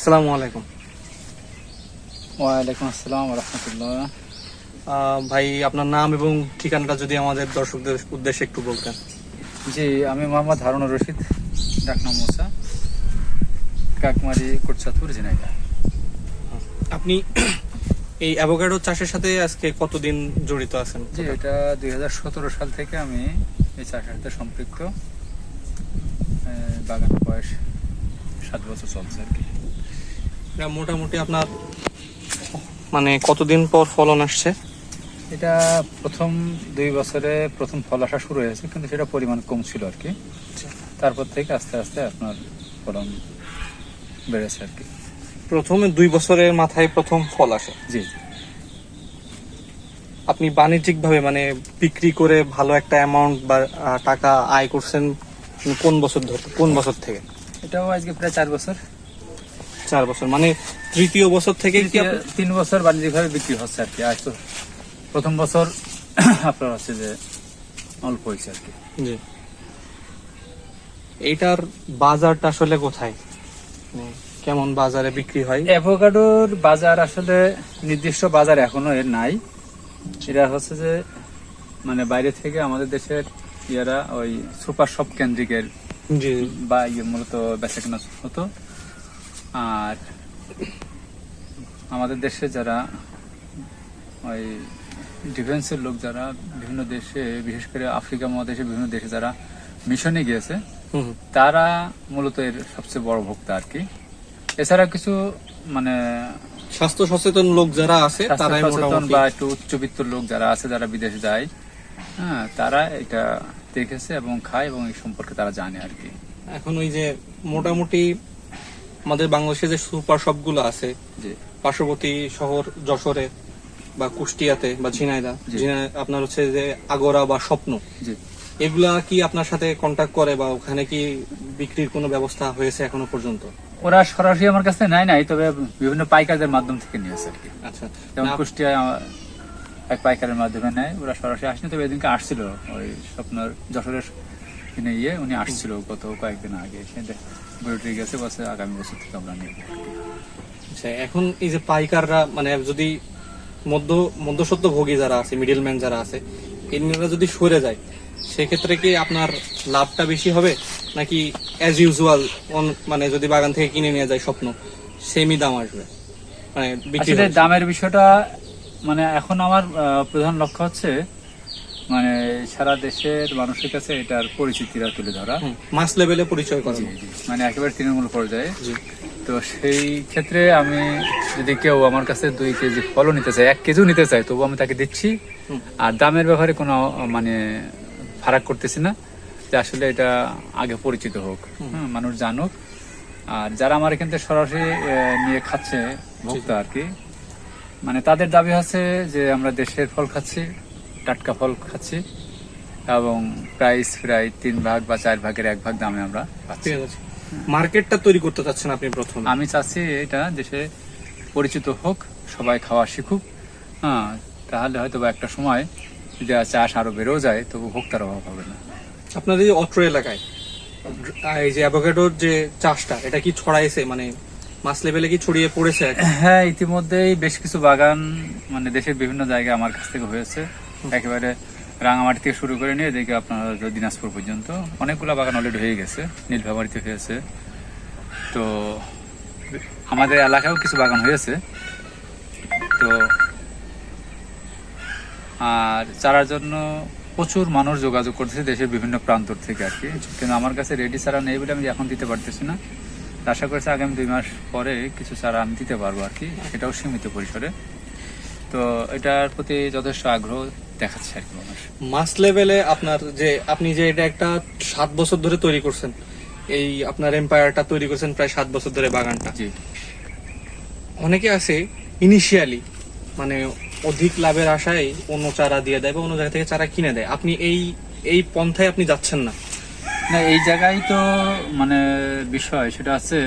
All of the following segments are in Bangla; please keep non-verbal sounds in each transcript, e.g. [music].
আসসালামু আলাইকুম। ওয়ালাইকুম আসসালাম রহমতুল্লাহ। ভাই আপনার নাম এবং ঠিকানাটা যদি আমাদের দর্শকদের উদ্দেশ্যে একটু বলতেন। জি আমি মোহাম্মদ হারুনুর রশিদ ডাকনাম মুসা কাকমারি কোটসাতুর ঝিনাইদা আপনি এই অ্যাভোকাডো চাষের সাথে আজকে কতদিন জড়িত আছেন? জি এটা দুই হাজার সতেরো সাল থেকে আমি এই চাষের সাথে সম্পৃক্ত। বাগান বয়স সাত বছর চলছে আর কি। এটা মোটামুটি আপনার মানে কতদিন পর ফলন আসছে? এটা প্রথম দুই বছরে প্রথম ফল আসা শুরু হয়েছে কিন্তু সেটা পরিমাণ কম ছিল আর কি। তারপর থেকে আস্তে আস্তে আপনার ফলন বেড়েছে আর কি। প্রথমে দুই বছরের মাথায় প্রথম ফল আসে? জি আপনি বাণিজ্যিকভাবে মানে বিক্রি করে ভালো একটা অ্যামাউন্ট বা টাকা আয় করছেন কোন বছর ধরে কোন বছর থেকে? এটাও আজকে প্রায় চার বছর। চার বছর মানে তৃতীয় বছর থেকে কি তিন বছর বাণিজ্যিকভাবে বিক্রি হচ্ছে আর কি আজ তো প্রথম বছর [clears throat] আপনার হচ্ছে যে অল্প হয়েছে আর কি। জি। এইটার বাজারটা আসলে কোথায়? মানে কেমন বাজারে বিক্রি হয়? অ্যাভোকাডোর বাজার আসলে নির্দিষ্ট বাজার এখনও এর নাই। এটা হচ্ছে যে মানে বাইরে থেকে আমাদের দেশের ইয়ারা ওই সুপার শপ কেন্দ্রিকের জি। বা ইয়ে মূলত বেচা কেনা হতো। আর আমাদের দেশে যারা ওই ডিফেন্সের লোক যারা বিভিন্ন দেশে বিশেষ করে আফ্রিকা মহাদেশে বিভিন্ন দেশে যারা মিশনে গিয়েছে। তারা মূলত এর সবচেয়ে বড় ভোক্তা আর কি এছাড়া কিছু মানে স্বাস্থ্য সচেতন লোক যারা আছে তারাই সচেতন বা একটু উচ্চবিত্ত লোক যারা আছে যারা বিদেশে যায় হ্যাঁ তারা এটা দেখেছে এবং খায় এবং এই সম্পর্কে তারা জানে আর কি এখন ওই যে মোটামুটি আমাদের বাংলাদেশে যে সুপার শপগুলো আছে পার্শ্ববর্তী শহর যশোরে বা কুষ্টিয়াতে বা ঝিনাইদা আপনার হচ্ছে যে আগরা বা স্বপ্ন। এগুলা কি আপনার সাথে কন্ট্যাক্ট করে বা ওখানে কি বিক্রির কোনো ব্যবস্থা হয়েছে এখনও পর্যন্ত? ওরা সরাসরি আমার কাছে নাই নাই তবে বিভিন্ন পাইকারদের মাধ্যম থেকে নিয়েছে আর কি। আচ্ছা। যেমন কুষ্টিয়া এক পাইকারের মাধ্যমে নেয় ওরা সরাসরি আসেনি তবে এদিনকে আসছিল। ওই স্বপ্নর যশোরের ইয়ে উনি আসছিল গত কয়েকদিন আগে সে বেরোটি গেছে বসে আগামী বছর থেকে আমরা নেব। আচ্ছা এখন এই যে পাইকাররা মানে যদি মধ্য মধ্যসত্ত্ব ভোগী যারা আছে মিডিলম্যান যারা আছে এনারা যদি সরে যায় সেক্ষেত্রে কি আপনার লাভটা বেশি হবে? নাকি অ্যাজ ইউজুয়াল মানে যদি বাগান থেকে কিনে নিয়ে যায় স্বপ্ন সেমই দাম আসবে? মানে। দামের বিষয়টা মানে এখন আমার আহ, প্রধান লক্ষ্য হচ্ছে মানে সারা দেশের মানুষের কাছে এটার পরিচিতিটা তুলে ধরা। মাস লেভেলে পরিচয় করা। মানে একেবারে তৃণমূল পর্যায়ে। তো সেই ক্ষেত্রে আমি যদি কেউ আমার কাছে দুই কেজি ফলও নিতে চায় এক কেজিও নিতে চায় তবু আমি তাকে দিচ্ছি। আর দামের ব্যাপারে কোনো মানে ফারাক করতেছি না যে আসলে এটা আগে পরিচিত হোক। মানুষ জানুক। আর যারা আমার এখান থেকে সরাসরি নিয়ে খাচ্ছে ভোক্তা আর কি মানে তাদের দাবি হচ্ছে যে আমরা দেশের ফল খাচ্ছি। টাটকা ফল খাচ্ছি এবং প্রাইস প্রায় তিন ভাগ বা চার ভাগের এক ভাগ দামে আমরা পাচ্ছি। মার্কেটটা তৈরি করতে চাচ্ছেন আপনি প্রথম? আমি চাচ্ছি এটা দেশে পরিচিত হোক সবাই খাওয়া শিখুক। হ্যাঁ তাহলে হয়তো বা একটা সময় যদি চাষ আরও বেড়েও যায় তবু ভোক্তার অভাব হবে না। আপনাদের এই অত্র এলাকায় এই যে অ্যাভোকাডোর যে চাষটা এটা কি ছড়াইছে? মানে মাস লেভেলে কি ছড়িয়ে পড়েছে? হ্যাঁ ইতিমধ্যেই বেশ কিছু বাগান মানে দেশের বিভিন্ন জায়গায় আমার কাছ থেকে হয়েছে। একেবারে রাঙামাটি থেকে শুরু করে নিয়ে এদিকে আপনার দিনাজপুর পর্যন্ত অনেকগুলো বাগান অলরেডি হয়ে গেছে, নীলফামারিতে হয়েছে। তো আমাদের এলাকায়ও কিছু বাগান হয়েছে। তো আর চারার জন্য প্রচুর মানুষ যোগাযোগ করতেছে দেশের বিভিন্ন প্রান্ত থেকে আর কি। কিন্তু আমার কাছে রেডি চারা নেই বলে আমি এখন দিতে পারতেছি না। আশা করছি আগামী দুই মাস পরে কিছু চারা আমি দিতে পারব আর কি এটাও সীমিত পরিসরে। তো এটার প্রতি যথেষ্ট আগ্রহ দেখাচ্ছে আর কি মাস লেভেলে আপনার যে আপনি যে এটা একটা সাত বছর ধরে তৈরি করছেন এই আপনার এম্পায়ারটা তৈরি করছেন প্রায় সাত বছর ধরে বাগানটা। জি। অনেকে আছে ইনিশিয়ালি মানে অধিক লাভের আশায় অন্য চারা দিয়ে দেয় বা অন্য জায়গা থেকে চারা কিনে দেয়। আপনি এই এই পন্থায় আপনি যাচ্ছেন না। না এই জায়গায় তো মানে বিষয় সেটা আছে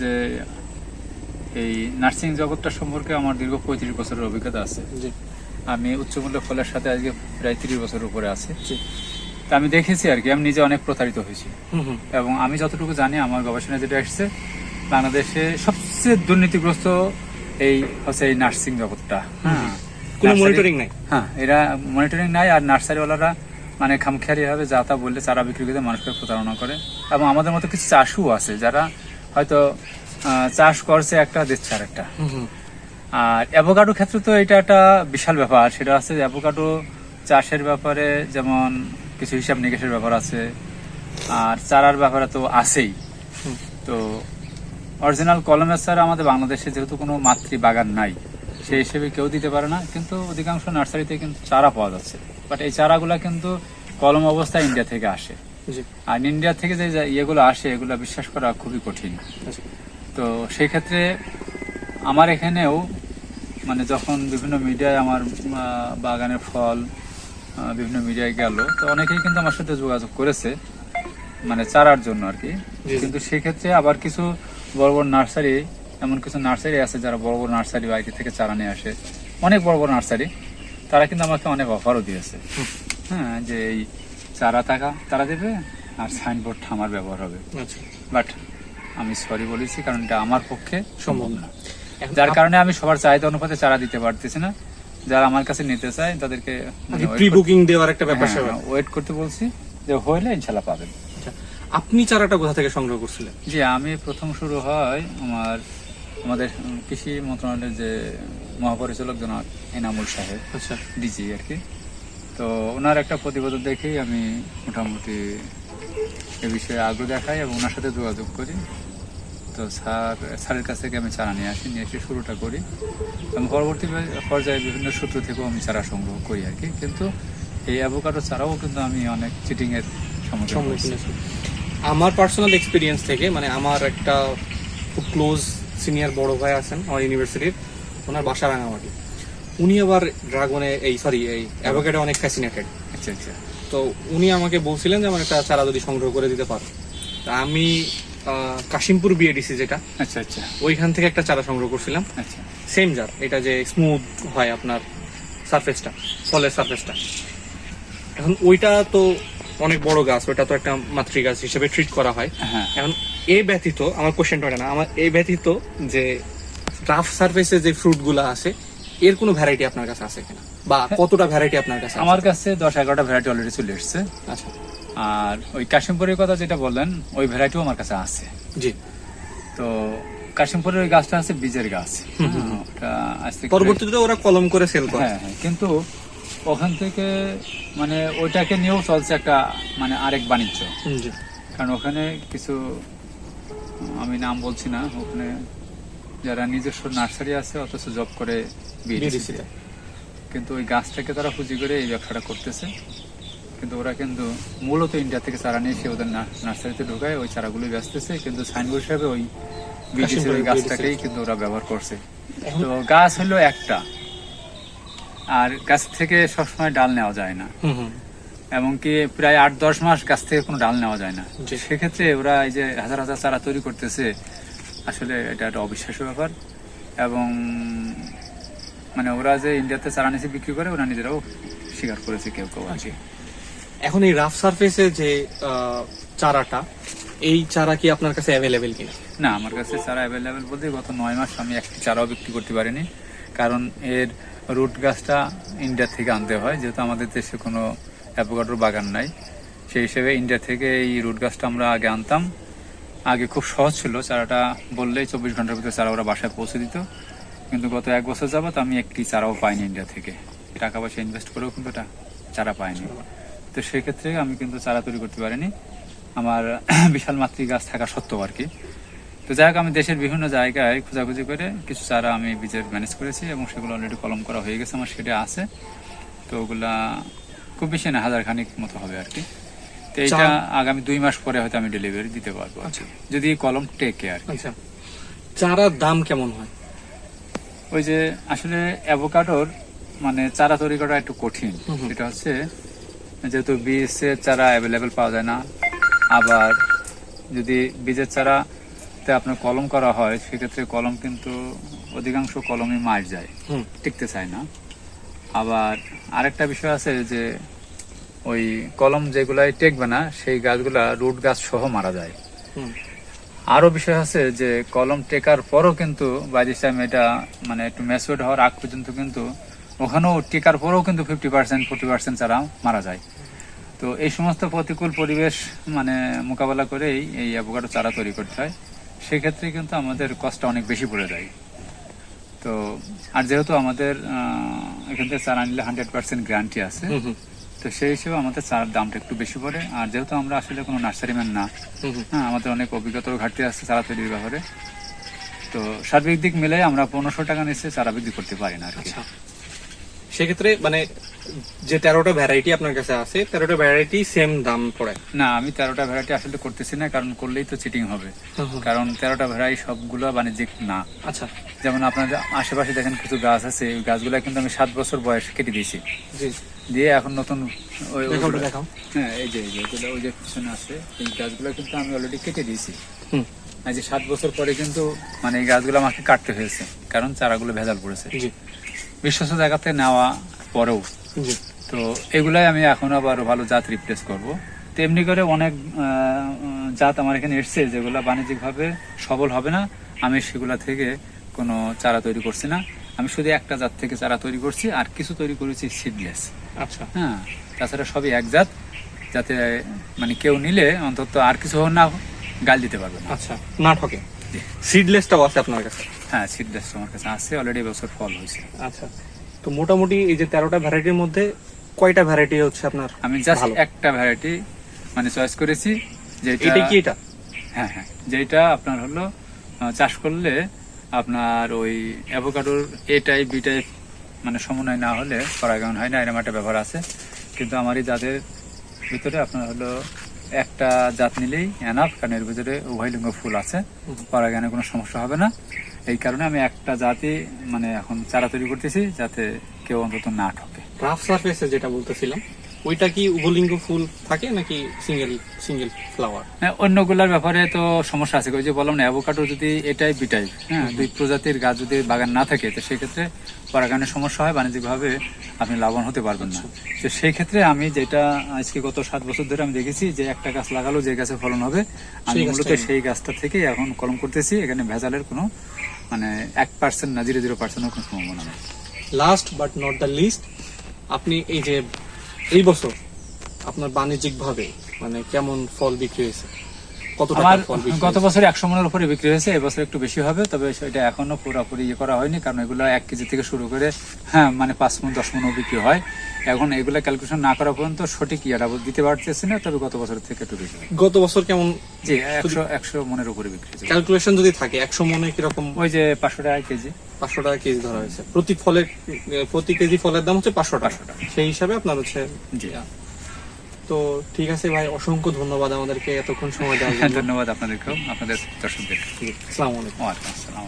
যে এই নার্সিং জগৎটা সম্পর্কে আমার দীর্ঘ পঁয়ত্রিশ বছরের অভিজ্ঞতা আছে। আমি উচ্চমূল্য ফলের সাথে আজকে প্রায় তিরিশ বছরের উপরে আছি। তা আমি দেখেছি আর কি আমি নিজে অনেক প্রতারিত হয়েছি। এবং আমি যতটুকু জানি আমার গবেষণায় যেটা এসছে বাংলাদেশে সবচেয়ে দুর্নীতিগ্রস্ত এই হচ্ছে এই নার্সিং ব্যাপারটা হ্যাঁ কোনো মনিটরিং নাই? হ্যাঁ এরা মনিটরিং নাই আর নার্সারিওয়ালারা মানে খামখেয়ালি ভাবে যা তা বললে চারা বিক্রি করে মানুষকে প্রতারণা করে। এবং আমাদের মতো কিছু চাষও আছে যারা হয়তো চাষ করছে একটা দিচ্ছে আর একটা আর অ্যাভোকাডো ক্ষেত্রে তো এটা একটা বিশাল ব্যাপার। সেটা হচ্ছে অ্যাভোকাডো চাষের ব্যাপারে যেমন কিছু হিসাব নিকেশের ব্যাপার আছে আর চারার ব্যাপারে তো আছেই। তো অরিজিনাল কলমের চারা আমাদের বাংলাদেশে যেহেতু কোনো মাতৃ বাগান নাই সেই হিসেবে কেউ দিতে পারে না কিন্তু অধিকাংশ নার্সারিতে কিন্তু চারা পাওয়া যাচ্ছে। বাট এই চারাগুলা কিন্তু কলম অবস্থায় ইন্ডিয়া থেকে আসে। আর ইন্ডিয়া থেকে যে যে ইয়েগুলো আসে এগুলো বিশ্বাস করা খুবই কঠিন। আচ্ছা। তো সেই ক্ষেত্রে আমার এখানেও মানে যখন বিভিন্ন মিডিয়ায় আমার বাগানের ফল বিভিন্ন মিডিয়ায় গেল তো অনেকেই কিন্তু আমার সাথে যোগাযোগ করেছে মানে চারার জন্য আর কি। কিন্তু সেক্ষেত্রে আবার কিছু বড় বড় নার্সারি এমন কিছু নার্সারি আছে যারা বড় বড় নার্সারি বাইরে থেকে চারা নিয়ে আসে। অনেক বড় বড় নার্সারি তারা কিন্তু আমাকে অনেক অফারও দিয়েছে। হ্যাঁ যে এই চারা টাকা তারা দেবে আর সাইনবোর্ড আমার ব্যবহার হবে। আচ্ছা। বাট আমি সরি বলেছি কারণ এটা আমার পক্ষে সম্ভব না। যার কারণে আমি সবার চাহিদা অনুপাতে চারা দিতে পারতেছি না। যারা আমার কাছে নিতে চায় তাদেরকে প্রি বুকিং দেওয়ার একটা ব্যাপার ওয়েট করতে বলছি যে হইলে ইনশাল্লাহ পাবেন। আচ্ছা আপনি চারাটা কোথা থেকে সংগ্রহ করছিলেন? জি আমি প্রথম শুরু হয় আমার আমাদের কৃষি মন্ত্রণালয়ের যে মহাপরিচালক জনাব এনামুল সাহেব আচ্ছা। ডিজি আর কি। তো ওনার একটা প্রতিবেদন দেখেই আমি মোটামুটি এ বিষয়ে আগ্রহ দেখাই এবং ওনার সাথে যোগাযোগ করি। তো স্যার স্যারের কাছ থেকে আমি চারা নিয়ে আসি নিয়ে এসে শুরুটা করি। এবং পরবর্তী পর্যায়ে- বিভিন্ন সূত্র থেকেও আমি চারা সংগ্রহ করি আর কি। কিন্তু এই অ্যাভোকাডো চারাও কিন্তু আমি অনেক চিটিংয়ের সম্মুখীন। আমার পার্সোনাল এক্সপিরিয়েন্স থেকে মানে আমার একটা খুব ক্লোজ সিনিয়র বড় ভাই আছেন আমার ইউনিভার্সিটির ওনার বাসা রাঙামাটি। উনি আবার ড্রাগনে এই সরি এই অ্যাভোকেডে অনেক ফ্যাসিনেটেড আচ্ছা আচ্ছা। তো উনি আমাকে বলছিলেন যে আমার একটা চারা যদি সংগ্রহ করে দিতে পারো। তা আমি কাশিমপুর বিএডিসি যেটা আচ্ছা আচ্ছা। ওইখান থেকে একটা চারা সংগ্রহ করছিলাম। আচ্ছা। সেম জার এটা যে স্মুথ হয় আপনার সারফেসটা ফলের সারফেসটা এখন ওইটা তো অনেক বড় গাছ ওইটা তো একটা মাতৃ গাছ হিসেবে ট্রিট করা হয়। হ্যাঁ। এখন এ ব্যতীত আমার কোশ্চেনটা ওটা না আমার এই ব্যতীত যে রাফ সারফেসে যে ফ্রুটগুলা আছে এর কোনো ভ্যারাইটি আপনার কাছে আছে কিনা? বা কতটা ভ্যারাইটি আপনার কাছে আমার কাছে দশ এগারোটা ভ্যারাইটি অলরেডি চলে এসছে। আচ্ছা। আর ওই কাশিমপুরের কথা যেটা বললেন ওই ভ্যারাইটিও আমার কাছে আছে। জি। তো কাশিমপুরের ওই গাছটা আছে বীজের গাছ। ওটা পরবর্তীতে ওরা কলম করে সেল করে। হ্যাঁ হ্যাঁ কিন্তু ওখান থেকে মানে ওইটাকে নিয়েও চলছে একটা মানে আরেক বাণিজ্য। কারণ ওখানে কিছু আমি নাম বলছি না ওখানে যারা নিজস্ব নার্সারি আছে অথচ জব করে তে। কিন্তু ওই গাছটাকে তারা পুঁজি করে এই ব্যবসাটা করতেছে। কিন্তু ওরা কিন্তু মূলত ইন্ডিয়া থেকে চারা নিয়ে এসে ওদের নার্সারিতে ঢোকায় ওই চারাগুলো বেচতেছে। কিন্তু সাইনবোর্ড হিসাবে ওই বিডিসির ওই গাছটাকেই কিন্তু ওরা ব্যবহার করছে। তো গাছ হলো একটা। আর গাছ থেকে সবসময় ডাল নেওয়া যায় না। এমনকি প্রায় আট দশ মাস গাছ থেকে কোনো ডাল নেওয়া যায় না। সেক্ষেত্রে ওরা এই যে হাজার হাজার চারা তৈরি করতেছে আসলে এটা একটা অবিশ্বাস্য ব্যাপার। এবং মানে ওরা যে ইন্ডিয়াতে চারা নিচে বিক্রি করে ওরা নিজেরাও স্বীকার করেছে কেউ কেউ আর কি। এখন এই রাফ সারফেসে যে চারাটা, এই চারা কি আপনার কাছে অ্যাভেলেবেল কিনা? না, আমার কাছে চারা অ্যাভেলেবেল বলতে গত নয় মাস আমি একটি চারাও বিক্রি করতে পারিনি। কারণ এর রুট গাছটা ইন্ডিয়া থেকে আনতে হয়, যেহেতু আমাদের দেশে কোনো অ্যাভোকাডোর বাগান নাই। সেই হিসেবে ইন্ডিয়া থেকে এই রুট গাছটা আমরা আগে আনতাম। আগে খুব সহজ ছিল, চারাটা বললেই চব্বিশ ঘণ্টার ভিতরে চারা ওরা বাসায় পৌঁছে দিত। কিন্তু গত এক বছর যাবত আমি একটি চারাও পাইনি ইন্ডিয়া থেকে। টাকা পয়সা ইনভেস্ট করেও কিন্তু চারা পাইনি। তো সেক্ষেত্রে আমি কিন্তু চারা তৈরি করতে পারিনি আমার [clears throat] বিশাল মাতৃ গাছ থাকা সত্ত্বেও আর কি তো যাই হোক আমি দেশের বিভিন্ন জায়গায় খোঁজাখুঁজি করে কিছু চারা আমি বীজের ম্যানেজ করেছি এবং সেগুলো অলরেডি কলম করা হয়ে গেছে আমার সেটা আছে তো ওগুলা খুব বেশি না হাজার খানিক মতো হবে আর কি তো এইটা আগামী দুই মাস পরে হয়তো আমি ডেলিভারি দিতে পারব। আচ্ছা। যদি কলম টেকে আর কি। আচ্ছা চারার দাম কেমন হয় ওই যে আসলে অ্যাভোকাডোর মানে চারা তৈরি করা একটু কঠিন। সেটা হচ্ছে যেহেতু বীজের চারা অ্যাভেলেবেল পাওয়া যায় না আবার যদি বীজের চারাতে আপনার কলম করা হয় সেক্ষেত্রে কলম কিন্তু অধিকাংশ কলমই মার যায় টিকতে চায় না। আবার আরেকটা বিষয় আছে যে ওই কলম যেগুলাই টেকবে না সেই গাছগুলা রুট গাছ সহ মারা যায়। হুম। আরও বিষয় আছে যে কলম টেকার পরও কিন্তু বাই দিস টাইম এটা মানে একটু ম্যাচুয়ার্ড হওয়ার আগ পর্যন্ত কিন্তু ওখানেও টেকার পরেও কিন্তু ফিফটি পার্সেন্ট ফোর্টি পার্সেন্ট চারা মারা যায়। তো এই সমস্ত প্রতিকূল পরিবেশ মানে মোকাবেলা করেই এই অ্যাভোকাডো চারা তৈরি করতে হয়। সেক্ষেত্রে কিন্তু আমাদের কষ্টটা অনেক বেশি পড়ে যায়। তো আর যেহেতু আমাদের এখান থেকে চারা নিলে হান্ড্রেড পার্সেন্ট গ্যারান্টি আছে তো সেই হিসেবে আমাদের চারার দামটা একটু বেশি পড়ে। আর যেহেতু আমরা আসলে কোনো নার্সারিম্যান না। হ্যাঁ আমাদের অনেক অভিজ্ঞতার ঘাটতি আছে চারা তৈরির ব্যাপারে। তো সার্বিক দিক মিলে আমরা পনেরোশো টাকা নিচে চারা বিক্রি করতে পারি না আর কি। আচ্ছা। সেক্ষেত্রে মানে যে তেরোটা ভ্যারাইটি আপনার কাছে আছে তেরোটা ভ্যারাইটি সেম দাম পড়ে। না আমি তেরোটা ভ্যারাইটি আসলে করতেছি না কারণ করলেই তো চিটিং হবে। কারণ তেরোটা ভ্যারাইটি সবগুলো বাণিজ্যিক না। আচ্ছা। যেমন আশেপাশে দেখেন কিছু গাছ আছে ওই গাছগুলো কিন্তু আমি সাত বছর বয়স কেটে দিয়েছি। দিয়ে এখন নতুন ওই- হ্যাঁ এই যে এই যে এগুলো ওই যে পিছনে আছে এই গাছগুলো কিন্তু আমি অলরেডি কেটে দিয়েছি। আজ সাত বছর পরে কিন্তু মানে এই গাছগুলো আমাকে কাটতে হয়েছে কারণ চারাগুলো ভেজাল পড়েছে। বিশ্বস্ত জায়গাতে নেওয়া পরেও তো এগুলাই আমি এখন আবার ভালো জাত রিপ্লেস করব। তেমনি করে অনেক জাত আমার এখানে এসছে যেগুলো বাণিজ্যিকভাবে সবল হবে না। আমি সেগুলা থেকে কোনো চারা তৈরি করছি না। আমি শুধু একটা জাত থেকে চারা তৈরি করছি আর কিছু তৈরি করেছি সিডলেস আচ্ছা। হ্যাঁ তাছাড়া সবই এক জাত যাতে মানে কেউ নিলে অন্তত আর কিছু হোক না গাল দিতে পারবে না। আচ্ছা না ঠকে। সিডলেসটাও আছে আপনার কাছে? হ্যাঁ সিডলেস আমার কাছে আছে অলরেডি বছর ফল হয়েছে। আচ্ছা। তো মোটামুটি এই যে তেরোটা ভ্যারাইটির মধ্যে কয়টা ভ্যারাইটি হচ্ছে আপনার? আমি জাস্ট একটা ভ্যারাইটি মানে চয়েস করেছি যেটা এটা কি এটা? হ্যাঁ হ্যাঁ। যেটা আপনার হলো চাষ করলে আপনার ওই অ্যাভোকাডোর এ টাইপ বি টাইপ মানে সমন্বয় না হলে পরাগায়ন হয় না এরকম একটা ব্যাপার আছে। কিন্তু আমার এই জাতের ভিতরে আপনার হলো একটা জাত নিলেই এনাফ কারণ এর ভিতরে উভয় লিঙ্গ ফুল আছে। পরাগায়নে কোনো সমস্যা হবে না। এই কারণে আমি একটা জাতি মানে এখন চারা তৈরি করতেছি যাতে কেউ অন্তত না ঠকে। রাফ সারফেসে যেটা বলতেছিলাম ওইটা কি উভলিঙ্গ ফুল থাকে নাকি সিঙ্গেল সিঙ্গেল ফ্লাওয়ার? হ্যাঁ, অন্যগুলোর ব্যাপারে তো সমস্যা আছে। ওই যে বললাম না অ্যাভোকাডো যদি এটাই বিটাই হ্যাঁ দুই প্রজাতির গাছ যদি বাগান না থাকে তো সেক্ষেত্রে পরাগায়নের সমস্যা হয় বাণিজ্যিকভাবে আপনি লাভবান হতে পারবেন না। তো সেই ক্ষেত্রে আমি যেটা আজকে গত সাত বছর ধরে আমি দেখেছি যে একটা গাছ লাগালো যে গাছে ফলন হবে আমি সেই মূলত সেই গাছটা থেকে এখন কলম করতেছি। এখানে ভেজালের কোনো মানে এক পার্সেন্ট না জিরো জিরো পার্সেন্টের কোনো সম্ভাবনা নেই। Last but not the least আপনি এই যে এই বছর আপনার বাণিজ্যিক ভাবে মানে কেমন ফল বিক্রি হয়েছে? আমার গত বছর একশো মনের উপরে বিক্রি হয়েছে এবছর একটু বেশি হবে তবে সেটা এখনও পুরোপুরি ইয়ে করা হয়নি কারণ এগুলো এক কেজি থেকে শুরু করে হ্যাঁ মানে পাঁচ মন দশ মনও বিক্রি হয়। এখন এগুলো ক্যালকুলেশন না করা পর্যন্ত সঠিক ইয়েটা দিতে পারতেছি না তবে গত বছর থেকে একটু বেশি গত বছর কেমন জি একশো একশো মনের উপরে বিক্রি হয়েছে। ক্যালকুলেশন যদি থাকে একশো মনে কীরকম? ওই যে পাঁচশো টাকা কেজি। পাঁচশো টাকা কেজি ধরা হয়েছে। প্রতি ফলের প্রতি কেজি ফলের দাম হচ্ছে পাঁচশো টাকা। 500 টাকা। সেই হিসাবে আপনার হচ্ছে জি। তো ঠিক আছে ভাই অসংখ্য ধন্যবাদ আমাদেরকে এতক্ষণ সময় দেওয়ার জন্য। [laughs] ধন্যবাদ আপনাদেরকেও আপনাদের দর্শকদের। আসসালামু আলাইকুম। ওয়ালাইকুম আসসালাম।